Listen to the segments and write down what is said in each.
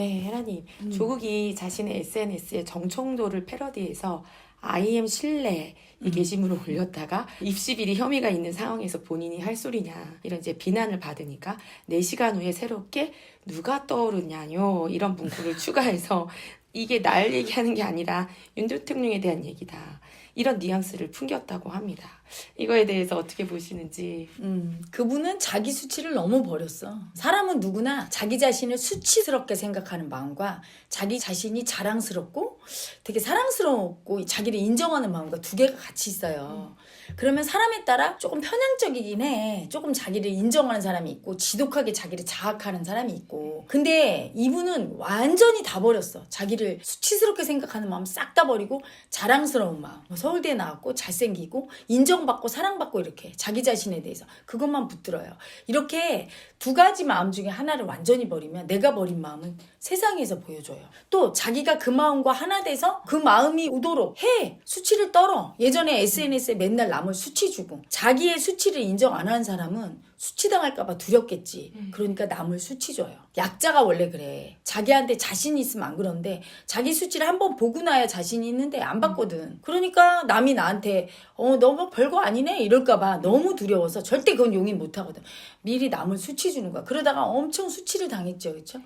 네, 혜라님. 음. 조국이 자신의 SNS에 정청도를 패러디해서 IM 신뢰 이 음. 게시물을 올렸다가 입시 비리 혐의가 있는 상황에서 본인이 할 소리냐 이런 이제 비난을 받으니까 4시간 후에 새롭게 누가 떠오르냐뇨 이런 문구를 추가해서 이게 날 얘기하는 게 아니라 윤 대통령에 대한 얘기다. 이런 뉘앙스를 풍겼다고 합니다. 이거에 대해서 어떻게 보시는지. 음, 그분은 자기 수치를 너무 버렸어. 사람은 누구나 자기 자신을 수치스럽게 생각하는 마음과 자기 자신이 자랑스럽고 되게 사랑스럽고 자기를 인정하는 마음과 두 개가 같이 있어요. 그러면 사람에 따라 조금 편향적이긴 해. 조금 자기를 인정하는 사람이 있고 지독하게 자기를 자학하는 사람이 있고. 근데 이분은 완전히 다 버렸어. 자기를 수치스럽게 생각하는 마음 싹 다 버리고 자랑스러운 마음. 뭐 서울대 나왔고 잘생기고 인정 받고 사랑받고 이렇게 자기 자신에 대해서 그것만 붙들어요. 이렇게 두 가지 마음 중에 하나를 완전히 버리면 내가 버린 마음은 세상에서 보여줘요. 또 자기가 그 마음과 하나 돼서 그 마음이 오도록 해. 수치를 떨어. 예전에 SNS에 맨날 남을 수치 주고 자기의 수치를 인정 안 하는 사람은 수치당할까봐 두렵겠지. 그러니까 남을 수치 줘요. 약자가 원래 그래. 자기한테 자신 있으면 안 그런데 자기 수치를 한번 보고 나야 자신이 있는데 안 봤거든. 그러니까 남이 나한테 어, 너 뭐 별거 아니네? 이럴까봐 너무 두려워서 절대 그건 용인 못 하거든. 미리 남을 수치 주는 거야. 그러다가 엄청 수치를 당했죠. 그쵸?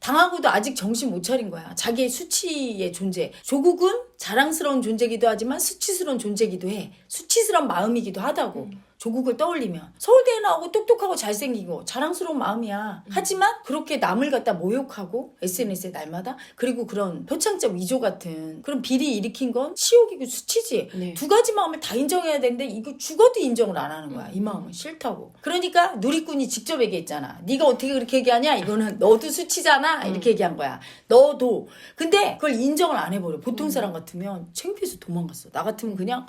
당하고도 아직 정신 못 차린 거야. 자기의 수치의 존재. 조국은 자랑스러운 존재기도 하지만 수치스러운 존재기도 해. 수치스러운 마음이기도 하다고. 조국을 떠올리면 서울대에 나오고 똑똑하고 잘생기고 자랑스러운 마음이야. 하지만 그렇게 남을 갖다 모욕하고 SNS에 날마다 그리고 그런 표창장 위조 같은 그런 비리 일으킨 건 치욕이고 수치지. 네. 두 가지 마음을 다 인정해야 되는데 이거 죽어도 인정을 안 하는 거야. 이 마음은 싫다고. 그러니까 누리꾼이 직접 얘기했잖아. 네가 어떻게 그렇게 얘기하냐? 이거는 너도 수치잖아. 이렇게 얘기한 거야. 너도. 근데 그걸 인정을 안 해버려. 보통 사람 같으면 창피해서 도망갔어. 나 같으면 그냥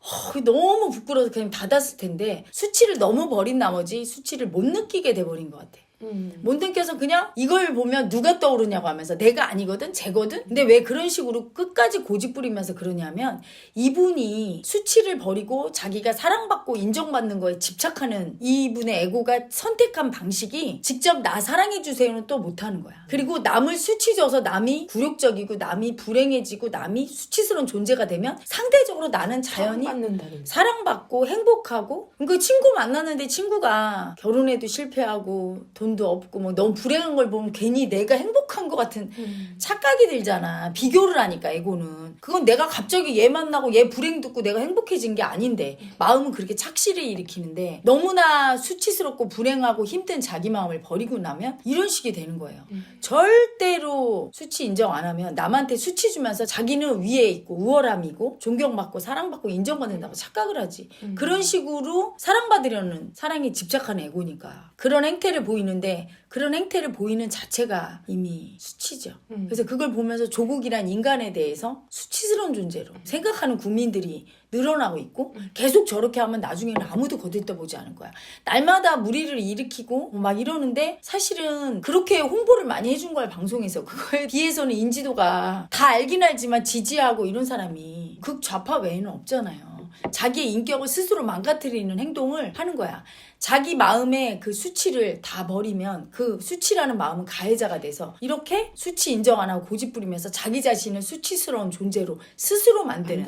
어, 너무 부끄러워서 그냥 닫았을 텐데 수치를 너무 버린 나머지 수치를 못 느끼게 돼버린 것 같아. 음. 못 느껴서 그냥 이걸 보면 누가 떠오르냐고 하면서 내가 아니거든 쟤거든 근데 왜 그런 식으로 끝까지 고집 부리면서 그러냐면 이분이 수치를 버리고 자기가 사랑받고 인정받는 거에 집착하는 이분의 에고가 선택한 방식이 직접 나 사랑해주세요는 또 못하는 거야 그리고 남을 수치 줘서 남이 굴욕적이고 남이 불행해지고 남이 수치스러운 존재가 되면 상대적으로 나는 자연히 받는다는. 사랑받고 행복하고 그 친구 만나는데 친구가 결혼해도 실패하고 돈도 없고 뭐 너무 불행한 걸 보면 괜히 내가 행복한 것 같은 음. 착각이 들잖아. 비교를 하니까 에고는. 그건 내가 갑자기 얘 만나고 얘 불행 듣고 내가 행복해진 게 아닌데 마음은 그렇게 착시를 일으키는데 너무나 수치스럽고 불행하고 힘든 자기 마음을 버리고 나면 이런 식이 되는 거예요. 절대로 수치 인정 안 하면 남한테 수치 주면서 자기는 위에 있고 우월함이고 존경받고 사랑받고 인정받는다고 착각을 하지. 그런 식으로 사랑받으려는 사랑에 집착하는 에고니까. 그런 행태를 보이는데 그런 행태를 보이는 자체가 이미 수치죠. 음. 그래서 그걸 보면서 조국이란 인간에 대해서 수치스러운 존재로 생각하는 국민들이 늘어나고 있고 계속 저렇게 하면 나중에는 아무도 거들떠보지 않을 거야. 날마다 무리를 일으키고 막 이러는데 사실은 그렇게 홍보를 많이 해준 거야 방송에서 그거에 비해서는 인지도가 다 알긴 알지만 지지하고 이런 사람이 극 좌파 외에는 없잖아요. 자기의 인격을 스스로 망가뜨리는 행동을 하는 거야. 자기 마음의 그 수치를 다 버리면 그 수치라는 마음은 가해자가 돼서 이렇게 수치 인정 안 하고 고집 부리면서 자기 자신을 수치스러운 존재로 스스로 만드는.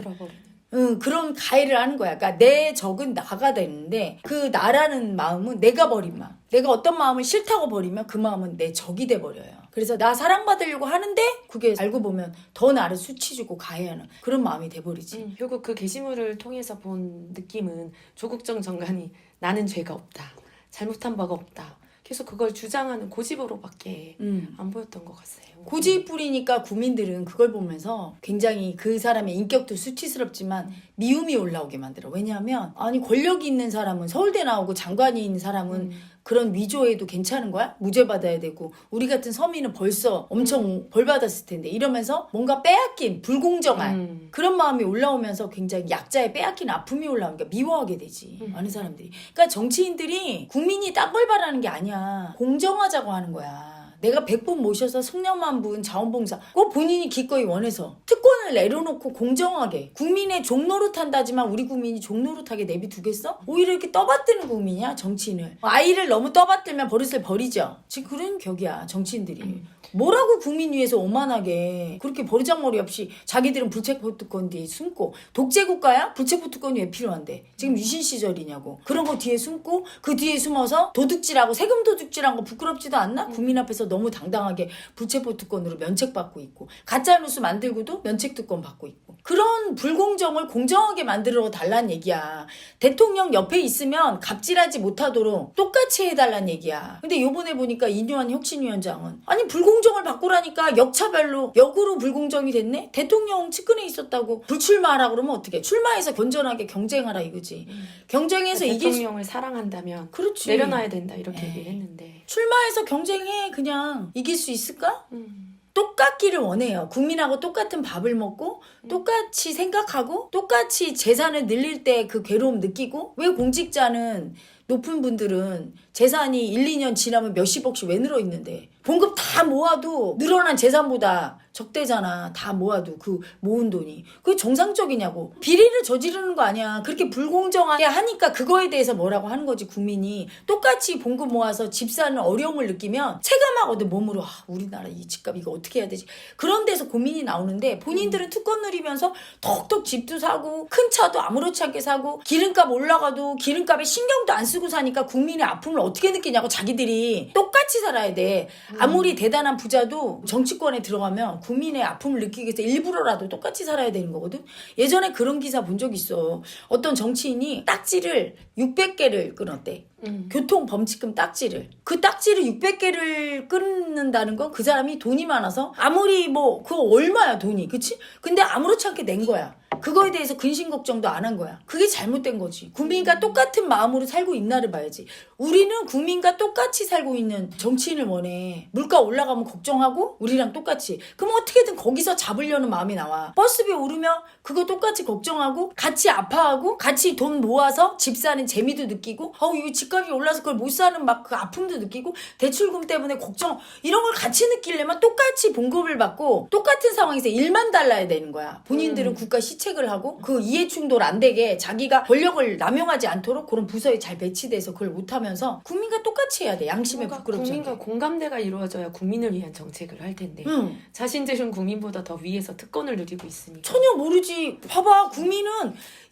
응, 그런 가해를 하는 거야. 그러니까 내 적은 나가 되는데 그 나라는 마음은 내가 버린 마음. 내가 어떤 마음을 싫다고 버리면 그 마음은 내 적이 돼 버려요. 그래서 나 사랑받으려고 하는데 그게 알고 보면 더 나를 수치 주고 가해하는 그런 마음이 돼 버리지. 음, 결국 그 게시물을 통해서 본 느낌은 조국정 장관이 나는 죄가 없다. 잘못한 바가 없다. 계속 그걸 주장하는 고집으로밖에 음. 안 보였던 것 같아요. 고집 부리니까 국민들은 그걸 보면서 굉장히 그 사람의 인격도 수치스럽지만 미움이 올라오게 만들어. 왜냐하면 아니 권력이 있는 사람은 서울대 나오고 장관이 있는 사람은 음. 그런 위조해도 괜찮은 거야? 무죄 받아야 되고 우리 같은 서민은 벌써 엄청 벌 받았을 텐데 이러면서 뭔가 빼앗긴 불공정한 음. 그런 마음이 올라오면서 굉장히 약자의 빼앗긴 아픔이 올라오니까 미워하게 되지 음. 많은 사람들이 그러니까 정치인들이 국민이 딴 걸 바라는 게 아니야 공정하자고 하는 거야 내가 100분 모셔서 승려만 분 자원봉사. 꼭 본인이 기꺼이 원해서. 특권을 내려놓고 공정하게. 국민의 종노릇 한다지만 우리 국민이 종노릇하게 내비두겠어? 오히려 이렇게 떠받드는 국민이야 정치인을. 아이를 너무 떠받들면 버릇을 버리죠. 지금 그런 격이야 정치인들이. 뭐라고 국민 위해서 오만하게 그렇게 버르장머리 없이 자기들은 불체포특권 뒤에 숨고. 독재국가야? 불체포특권이 왜 필요한데? 지금 유신 시절이냐고. 그런 거 뒤에 숨고 그 뒤에 숨어서 도둑질하고 세금 도둑질한 거 부끄럽지도 않나? 국민 앞에서 너무 당당하게 불체포 특권으로 면책받고 있고 가짜 뉴스 만들고도 면책 특권 받고 있고. 그런 불공정을 공정하게 만들어 달란 얘기야. 대통령 옆에 있으면 갑질하지 못하도록 똑같이 해달란 얘기야. 근데 요번에 보니까 이뇨한 혁신위원장은 아니 불공정을 바꾸라니까 역차별로 역으로 불공정이 됐네? 대통령 측근에 있었다고 불출마하라 그러면 어떻게 출마해서 건전하게 경쟁하라 이거지. 경쟁해서 이길 수 대통령을 사랑한다면 그렇지. 내려놔야 된다 이렇게 에이. 얘기를 했는데. 출마해서 경쟁해. 그냥 이길 수 있을까? 음. 똑같기를 원해요. 국민하고 똑같은 밥을 먹고 똑같이 생각하고 똑같이 재산을 늘릴 때 그 괴로움 느끼고 왜 공직자는 높은 분들은 재산이 1, 2년 지나면 몇십억씩 왜 늘어 있는데 봉급 다 모아도 늘어난 재산보다 적대잖아. 다 모아도 그 모은 돈이. 그게 정상적이냐고. 비리를 저지르는 거 아니야. 그렇게 불공정하게 하니까 그거에 대해서 뭐라고 하는 거지 국민이. 똑같이 봉급 모아서 집 사는 어려움을 느끼면 체감하거든 몸으로. 아, 우리나라 이 집값 이거 어떻게 해야 되지. 그런 데서 고민이 나오는데 본인들은 특권 누리면서 턱턱 집도 사고 큰 차도 아무렇지 않게 사고 기름값 올라가도 기름값에 신경도 안 쓰고 사니까 국민의 아픔을 어떻게 느끼냐고 자기들이 똑같이 살아야 돼. 아무리 대단한 부자도 정치권에 들어가면 국민의 아픔을 느끼기 위해서 일부러라도 똑같이 살아야 되는 거거든. 예전에 그런 기사 본 적 있어. 어떤 정치인이 딱지를 600개를 끊었대. 음. 교통 범칙금 딱지를 그 딱지를 600개를 끊는다는 건 그 사람이 돈이 많아서 아무리 뭐 그거 얼마야 돈이 그치? 근데 아무렇지 않게 낸 거야 그거에 대해서 근심 걱정도 안 한 거야. 그게 잘못된 거지. 국민과 똑같은 마음으로 살고 있나를 봐야지. 우리는 국민과 똑같이 살고 있는 정치인을 원해. 물가 올라가면 걱정하고 우리랑 똑같이. 그럼 어떻게든 거기서 잡으려는 마음이 나와. 버스비 오르면 그거 똑같이 걱정하고 같이 아파하고 같이 돈 모아서 집 사는 재미도 느끼고 어우 이거 집값이 올라서 그걸 못 사는 막 그 아픔도 느끼고 대출금 때문에 걱정. 이런 걸 같이 느끼려면 똑같이 봉급을 받고 똑같은 상황에서 일만 달라야 되는 거야. 본인들은 국가 시 책을 하고 그 이해 충돌 안 되게 자기가 권력을 남용하지 않도록 그런 부서에 잘 배치돼서 그걸 못하면서 국민과 똑같이 해야 돼 양심에 뭔가 부끄럽지 않게 국민과 공감대가 이루어져야 국민을 위한 정책을 할 텐데 응. 자신들은 국민보다 더 위에서 특권을 누리고 있으니까 전혀 모르지. 봐봐, 국민은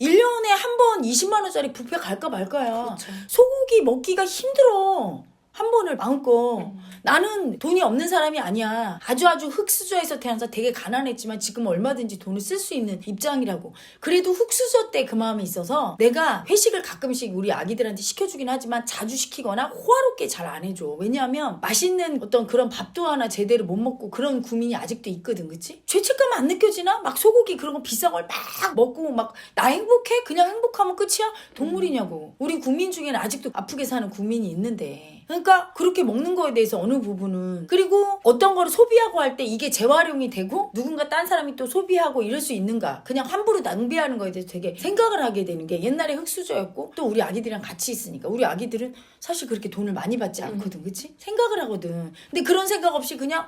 1년에 한 번 20만 원짜리 뷔페 갈까 말까야. 그렇죠. 소고기 먹기가 힘들어. 한 번을 마음껏. 음. 나는 돈이 없는 사람이 아니야. 아주 아주 흙수저에서 태어나서 되게 가난했지만 지금 얼마든지 돈을 쓸 수 있는 입장이라고. 그래도 흙수저 때 그 마음이 있어서 내가 회식을 가끔씩 우리 아기들한테 시켜주긴 하지만 자주 시키거나 호화롭게 잘 안 해줘. 왜냐하면 맛있는 어떤 그런 밥도 하나 제대로 못 먹고 그런 국민이 아직도 있거든. 그치? 죄책감 안 느껴지나? 막 소고기 그런 거 비싼 걸 막 먹고 막 나 행복해? 그냥 행복하면 끝이야? 동물이냐고. 우리 국민 중에는 아직도 아프게 사는 국민이 있는데. 그러니까 그렇게 먹는 거에 대해서 어느 부분은 그리고 어떤 거를 소비하고 할 때 이게 재활용이 되고 누군가 딴 사람이 또 소비하고 이럴 수 있는가. 그냥 함부로 낭비하는 거에 대해서 되게 생각을 하게 되는 게 옛날에 흙수저였고 또 우리 아기들이랑 같이 있으니까. 우리 아기들은 사실 그렇게 돈을 많이 받지 않거든. 그치? 생각을 하거든. 근데 그런 생각 없이 그냥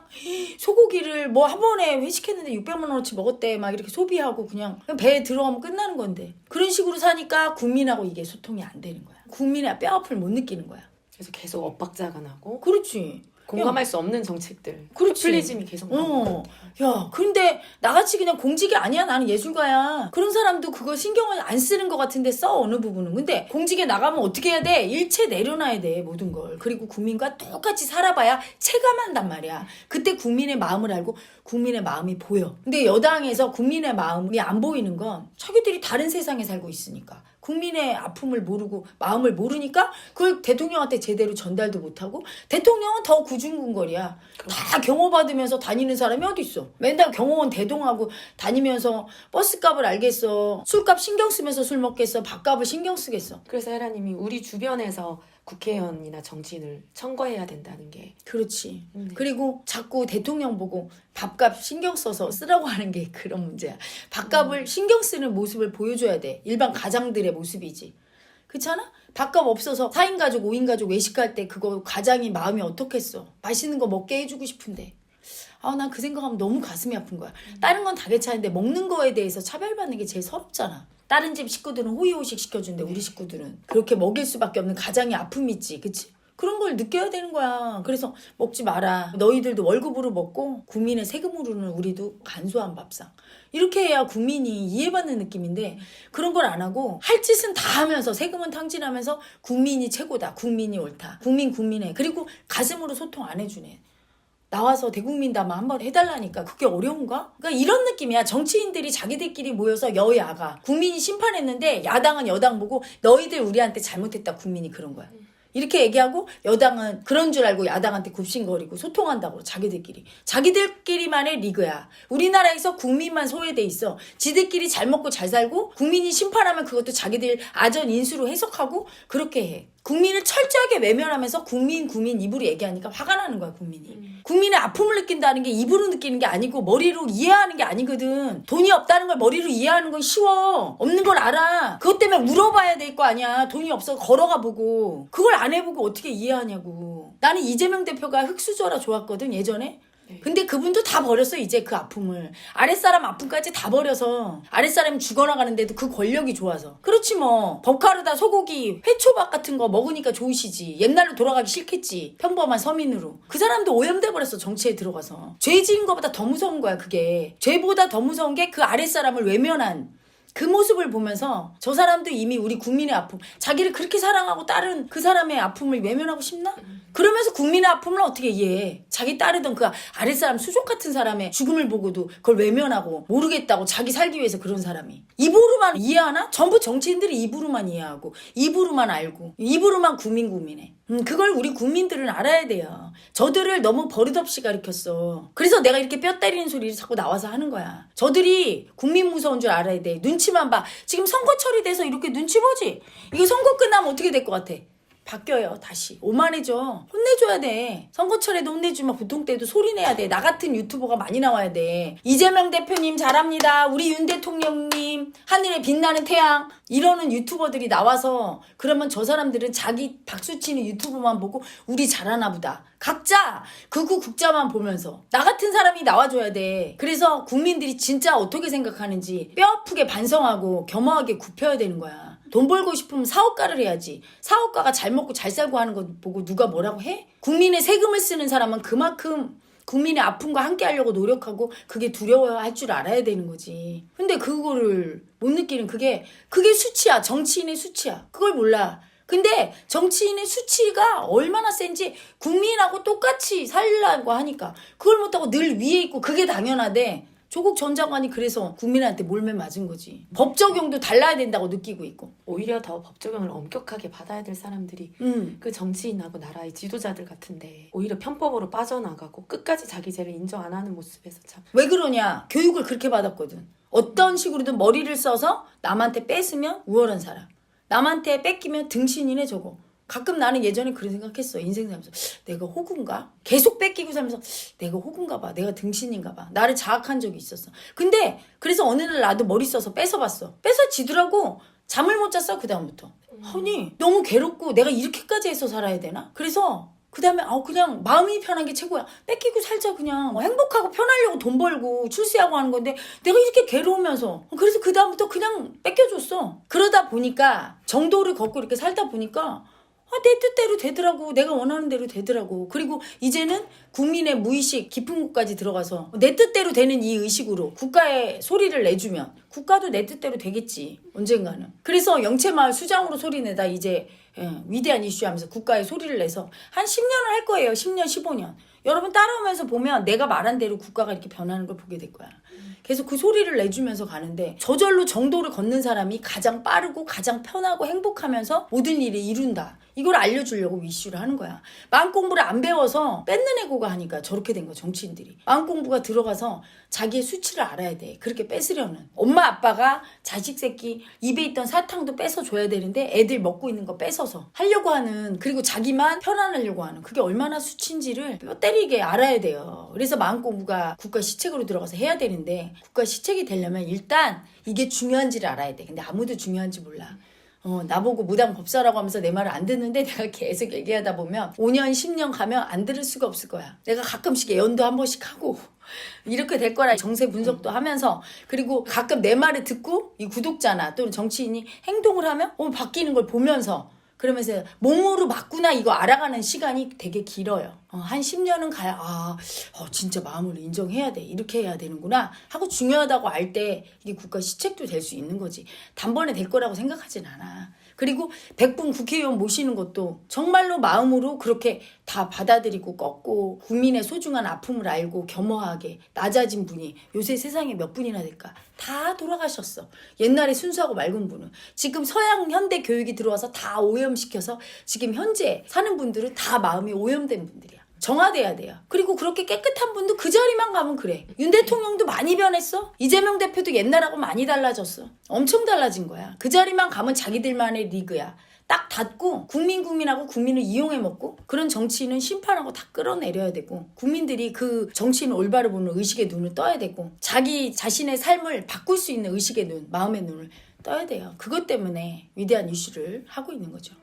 소고기를 뭐 한 번에 회식했는데 600만 원어치 먹었대. 막 이렇게 소비하고 그냥 배에 들어가면 끝나는 건데. 그런 식으로 사니까 국민하고 이게 소통이 안 되는 거야. 국민의 뼈아픔을 못 느끼는 거야 그래서 계속 엇박자가 나고 그렇지 공감할 수 없는 정책들 그렇지. 플리즘이 계속 어. 야, 근데 나같이 그냥 공직이 아니야. 나는 예술가야. 그런 사람도 그거 신경을 안 쓰는 것 같은데 써, 어느 부분은. 근데 공직에 나가면 어떻게 해야 돼? 일체 내려놔야 돼, 모든 걸. 그리고 국민과 똑같이 살아봐야 체감한단 말이야. 그때 국민의 마음을 알고 국민의 마음이 보여. 근데 여당에서 국민의 마음이 안 보이는 건 자기들이 다른 세상에 살고 있으니까. 국민의 아픔을 모르고 마음을 모르니까 그걸 대통령한테 제대로 전달도 못하고 대통령은 더 구중궁궐이야. 다 경호받으면서 다니는 사람이 어디 있어? 맨날 경호원 대동하고 다니면서 버스값을 알겠어. 술값 신경 쓰면서 술 먹겠어. 밥값을 신경 쓰겠어. 그래서 헤라님이 우리 주변에서 국회의원이나 정치인을 청거해야 된다는 게 그렇지. 음. 그리고 자꾸 대통령 보고 밥값 신경 써서 쓰라고 하는 게 그런 문제야. 밥값을 신경 쓰는 모습을 보여줘야 돼. 일반 가장들의 모습이지. 그렇잖아? 밥값 없어서 4인 가족, 5인 가족 외식 갈 때 그거 가장이 마음이 어떻겠어. 맛있는 거 먹게 해주고 싶은데. 아, 난 그 생각하면 너무 가슴이 아픈 거야. 다른 건 다 괜찮은데 먹는 거에 대해서 차별받는 게 제일 서럽잖아. 다른 집 식구들은 호의호식 시켜준데 우리 식구들은 그렇게 먹일 수밖에 없는 가장의 아픔이 있지. 그치? 그런 걸 느껴야 되는 거야. 그래서 먹지 마라. 너희들도 월급으로 먹고 국민의 세금으로는 우리도 간소한 밥상. 이렇게 해야 국민이 이해받는 느낌인데 그런 걸 안 하고 할 짓은 다 하면서 세금은 탕진하면서 국민이 최고다. 국민이 옳다. 국민 국민의 그리고 가슴으로 소통 안 해주네. 나와서 대국민 담화 한번 해달라니까 그게 어려운가? 그러니까 이런 느낌이야. 정치인들이 자기들끼리 모여서 여야가 국민이 심판했는데 야당은 여당 보고 너희들 우리한테 잘못했다 국민이 그런 거야. 이렇게 얘기하고 여당은 그런 줄 알고 야당한테 굽신거리고 소통한다고 자기들끼리. 자기들끼리만의 리그야. 우리나라에서 국민만 소외돼 있어. 지들끼리 잘 먹고 잘 살고 국민이 심판하면 그것도 자기들 아전 인수로 해석하고 그렇게 해. 국민을 철저하게 외면하면서 국민 국민 입으로 얘기하니까 화가 나는 거야 국민이. 국민의 아픔을 느낀다는 게 입으로 느끼는 게 아니고 머리로 이해하는 게 아니거든. 돈이 없다는 걸 머리로 이해하는 건 쉬워. 없는 걸 알아. 그것 때문에 물어봐야 될 거 아니야. 돈이 없어. 걸어가 보고. 그걸 안 해보고 어떻게 이해하냐고. 나는 이재명 대표가 흑수저라 좋았거든 예전에. 근데 그분도 다 버렸어 이제 그 아픔을. 아랫사람 아픔까지 다 버려서 아랫사람이 죽어나가는데도 그 권력이 좋아서. 그렇지 뭐. 법카르다 소고기 회초밥 같은 거 먹으니까 좋으시지. 옛날로 돌아가기 싫겠지. 평범한 서민으로. 그 사람도 오염돼 버렸어 정치에 들어가서. 죄 지은 것보다 더 무서운 거야 그게. 죄보다 더 무서운 게 그 아랫사람을 외면한 그 모습을 보면서 저 사람도 이미 우리 국민의 아픔, 자기를 그렇게 사랑하고 다른 그 사람의 아픔을 외면하고 싶나? 그러면서 국민의 아픔을 어떻게 이해해? 자기 따르던 그 아랫사람 수족 같은 사람의 죽음을 보고도 그걸 외면하고 모르겠다고 자기 살기 위해서 그런 사람이. 입으로만 이해하나? 전부 정치인들이 입으로만 이해하고 입으로만 알고 입으로만 국민 국민해. 음, 그걸 우리 국민들은 알아야 돼요. 저들을 너무 버릇없이 가르쳤어. 그래서 내가 이렇게 뼈 때리는 소리를 자꾸 나와서 하는 거야. 저들이 국민 무서운 줄 알아야 돼. 눈치만 봐. 지금 선거철이 돼서 이렇게 눈치 보지? 이거 선거 끝나면 어떻게 될 것 같아? 바뀌어요 다시. 오만해져. 혼내줘야 돼. 선거철에도 혼내주면 보통 때도 소리 내야 돼. 나 같은 유튜버가 많이 나와야 돼. 이재명 대표님 잘합니다. 우리 윤 대통령님 하늘에 빛나는 태양. 이러는 유튜버들이 나와서 그러면 저 사람들은 자기 박수치는 유튜브만 보고 우리 잘하나 보다. 각자 극우 극자만 보면서 나 같은 사람이 나와줘야 돼. 그래서 국민들이 진짜 어떻게 생각하는지 뼈 아프게 반성하고 겸허하게 굽혀야 되는 거야 돈 벌고 싶으면 사업가를 해야지. 사업가가 잘 먹고 잘 살고 하는 거 보고 누가 뭐라고 해? 국민의 세금을 쓰는 사람은 그만큼 국민의 아픔과 함께 하려고 노력하고 그게 두려워할 줄 알아야 되는 거지. 근데 그거를 못 느끼는 그게 그게 수치야. 정치인의 수치야. 그걸 몰라. 근데 정치인의 수치가 얼마나 센지 국민하고 똑같이 살려고 하니까 그걸 못하고 늘 위에 있고 그게 당연하대. 조국 전 장관이 그래서 국민한테 몰매 맞은 거지. 법 적용도 달라야 된다고 느끼고 있고. 오히려 더 법 적용을 엄격하게 받아야 될 사람들이 음. 그 정치인하고 나라의 지도자들 같은데 오히려 편법으로 빠져나가고 끝까지 자기 죄를 인정 안 하는 모습에서 참 왜 그러냐? 교육을 그렇게 받았거든. 어떤 식으로든 머리를 써서 남한테 뺏으면 우월한 사람. 남한테 뺏기면 등신이네 저거. 가끔 나는 예전에 그런 생각했어. 인생 살면서 내가 호구인가? 계속 뺏기고 살면서 내가 호구인가 봐. 내가 등신인가 봐. 나를 자학한 적이 있었어. 근데 그래서 어느 날 나도 머리 써서 뺏어봤어. 뺏어지더라고. 잠을 못 잤어 그 다음부터. 아니 너무 괴롭고 내가 이렇게까지 해서 살아야 되나? 그래서 그 다음에 아 그냥 마음이 편한 게 최고야. 뺏기고 살자 그냥 뭐 행복하고 편하려고 돈 벌고 출세하고 하는 건데 내가 이렇게 괴로우면서 그래서 그 다음부터 그냥 뺏겨줬어. 그러다 보니까 정도를 걷고 이렇게 살다 보니까 아, 내 뜻대로 되더라고. 내가 원하는 대로 되더라고. 그리고 이제는 국민의 무의식 깊은 곳까지 들어가서 내 뜻대로 되는 이 의식으로 국가에 소리를 내주면 국가도 내 뜻대로 되겠지. 언젠가는. 그래서 영채마을 수장으로 소리내다 이제 예, 위대한 이슈 하면서 국가에 소리를 내서 한 10년을 할 거예요. 10년, 15년. 여러분 따라오면서 보면 내가 말한 대로 국가가 이렇게 변하는 걸 보게 될 거야. 계속 그 소리를 내주면서 가는데 저절로 정도를 걷는 사람이 가장 빠르고 가장 편하고 행복하면서 모든 일을 이룬다. 이걸 알려주려고 이슈를 하는 거야. 마음 공부를 안 배워서 뺏는 애고가 하니까 저렇게 된 거야, 정치인들이. 마음 공부가 들어가서 자기의 수치를 알아야 돼. 그렇게 뺏으려는. 엄마, 아빠가 자식 새끼 입에 있던 사탕도 뺏어줘야 되는데 애들 먹고 있는 거 뺏어서 하려고 하는 그리고 자기만 편안하려고 하는 그게 얼마나 수치인지를 뼈 때리게 알아야 돼요. 그래서 마음 공부가 국가 시책으로 들어가서 해야 되는데 국가 시책이 되려면 일단 이게 중요한지를 알아야 돼. 근데 아무도 중요한지 몰라. 어, 나보고 무당 법사라고 하면서 내 말을 안 듣는데 내가 계속 얘기하다 보면 5년, 10년 가면 안 들을 수가 없을 거야. 내가 가끔씩 예언도 한 번씩 하고 이렇게 될 거라 정세 분석도 하면서 그리고 가끔 내 말을 듣고 이 구독자나 또는 정치인이 행동을 하면 어, 바뀌는 걸 보면서 그러면서 몸으로 맞구나 이거 알아가는 시간이 되게 길어요. 어, 한 10년은 가야 아 어, 진짜 마음을 인정해야 돼 이렇게 해야 되는구나 하고 중요하다고 알 때 이게 국가 시책도 될 수 있는 거지 단번에 될 거라고 생각하진 않아. 그리고 백분 국회의원 모시는 것도 정말로 마음으로 그렇게 다 받아들이고 꺾고 국민의 소중한 아픔을 알고 겸허하게 낮아진 분이 요새 세상에 몇 분이나 될까? 다 돌아가셨어. 옛날에 순수하고 맑은 분은 지금 서양 현대 교육이 들어와서 다 오염시켜서 지금 현재 사는 분들은 다 마음이 오염된 분들이야. 정화돼야 돼요. 그리고 그렇게 깨끗한 분도 그 자리만 가면 그래. 윤 대통령도 많이 변했어. 이재명 대표도 옛날하고 많이 달라졌어. 엄청 달라진 거야. 그 자리만 가면 자기들만의 리그야. 딱 닫고 국민 국민하고 국민을 이용해 먹고 그런 정치인은 심판하고 다 끌어내려야 되고 국민들이 그 정치인을 올바로 보는 의식의 눈을 떠야 되고 자기 자신의 삶을 바꿀 수 있는 의식의 눈, 마음의 눈을 떠야 돼요. 그것 때문에 위대한 이슈를 하고 있는 거죠.